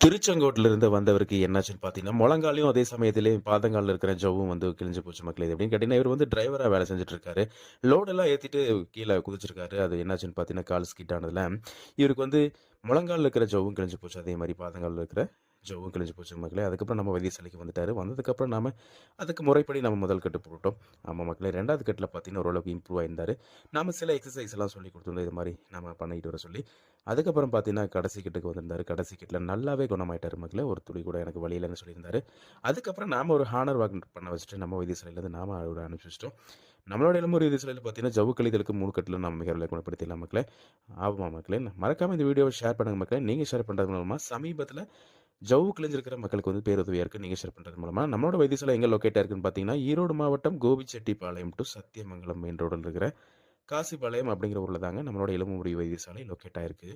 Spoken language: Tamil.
திருச்செங்கோட்டிலிருந்து வந்தவருக்கு என்னாச்சுன்னு பார்த்தீங்கன்னா, முழங்காலையும் அதே சமயத்திலே பாதங்காலில் இருக்கிற ஜவ்வும் வந்து கிழிஞ்சு போச்சு மக்களே. இது எப்படின்னு கேட்டீங்கன்னா, இவர் வந்து டிரைவராக வேலை செஞ்சுட்டு இருக்காரு. லோடெல்லாம் ஏற்றிட்டு கீழே குதிச்சிருக்காரு. அது என்னாச்சுன்னு பார்த்தீங்கன்னா, கால் ஸ்கிட் ஆனதுல, இவருக்கு வந்து முழங்காலில் இருக்கிற ஜவ்வும் கிழிஞ்சு போச்சு. அதே மாதிரி பாதங்காலில் இருக்கிற ஜவ்வும் கிழிஞ்சு போச்சு மக்களே. அதுக்கப்புறம் நம்ம வைத்தியசாலைக்கு வந்துட்டார் வந்ததுக்கப்புறம் நம்ம அதுக்கு முறைப்படி நம்ம முதல் கட்டு போட்டோம் ஆமாம் மக்களே. ரெண்டாவது கட்டில் பார்த்தீங்கன்னா, ஓரளவுக்கு இம்ப்ரூவ் ஆயிருந்தார் நம்ம சில எக்ஸசைஸ் எல்லாம் சொல்லிக் கொடுத்துருந்தோம் இது மாதிரி நம்ம பண்ணிட்டு வர சொல்லி. அதுக்கப்புறம் பார்த்தீங்கன்னா, கடைசி கட்டுக்கு வந்திருந்தாரு. கடைசி கட்டுல நல்லாவே குணமாயிட்டாரு மக்களே. ஒரு துளி கூட எனக்கு வலி சொல்லியிருந்தார் அதுக்கப்புறம் நாம ஒரு ஹானர் வாக் பண்ண வச்சுட்டு, நம்ம வைத்தியசாலையிலேருந்து நாம அவர அனுப்பிச்சி வச்சுட்டோம். நம்மளோட இளமுறை எலும்பு வைத்தியசாலையில பார்த்தீங்கன்னா, ஜவு கழிதலுக்கு மூணு கட்டில் நம்ம மிக விலை குணப்படுத்திடலாம் மக்களே. ஆமாம் மக்களே. மறக்காமல் இந்த வீடியோவை ஷேர் பண்ணுங்கள் மக்களே. நீங்கள் ஷேர் பண்ணுறது மூலமாக சமீபத்தில் ஜவ்வு கிழிஞ்சிருக்கிற மக்களுக்கு வந்து பேருதவியாக இருக்குது நீங்கள் ஷேர் பண்ணுறது மூலமாக நம்மளோட வைத்தியசாலை எங்கே லொக்கேட் இருக்குன்னு பார்த்தீங்கன்னா, ஈரோடு மாவட்டம் கோபிச்செட்டிப்பாளையம் டு சத்தியமங்கலம் மெயின் ரோடில் இருக்கிற காசிபாளையம் அப்படிங்கிற ஊரில் தாங்க நம்மளோட எலும்பு முறிவு வைத்தியசாலை லொக்கேட் ஆயிருக்கு.